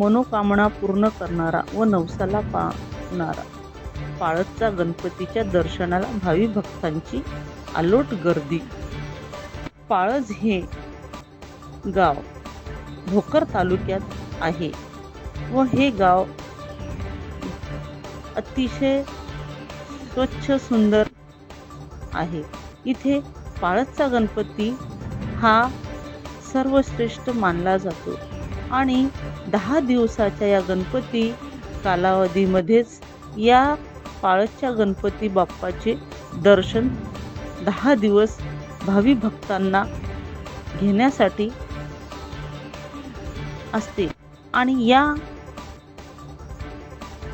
मनोकामना पूर्ण करणारा व नवसाला पावणारा पाळतचा गणपतीच्या दर्शनाला भावी भक्तांची आलोट गर्दी. पाळज हे गाव भोकर तालुक्यात आहे व हे गाव अतिशय स्वच्छ सुंदर आहे. इथे पाळसचा गणपती हा सर्वश्रेष्ठ मानला जातो. आणि दहा दिवसाच्या या गणपती कालावधीमध्येच या पाळसच्या गणपती बाप्पाचे दर्शन दहा दिवस भावी भक्तांना घेण्यासाठी असते. आणि या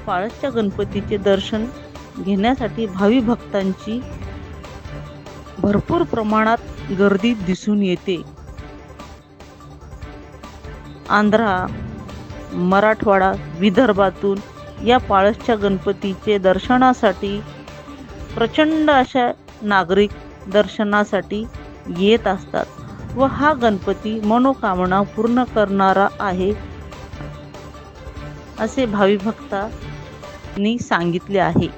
पाळसच्या गणपतीचे दर्शन घेण्यासाठी भावी भक्तांची भरपूर प्रमाणात गर्दी दिसून येते. आंध्रा मराठवाडा विदर्भातून या पाळसच्या गणपतीचे दर्शनासाठी प्रचंड अशा नागरिक दर्शनासाठी येत असतात व हा गणपती मनोकामना पूर्ण करणारा आहे असे भावी भक्तांनी सांगितले आहे.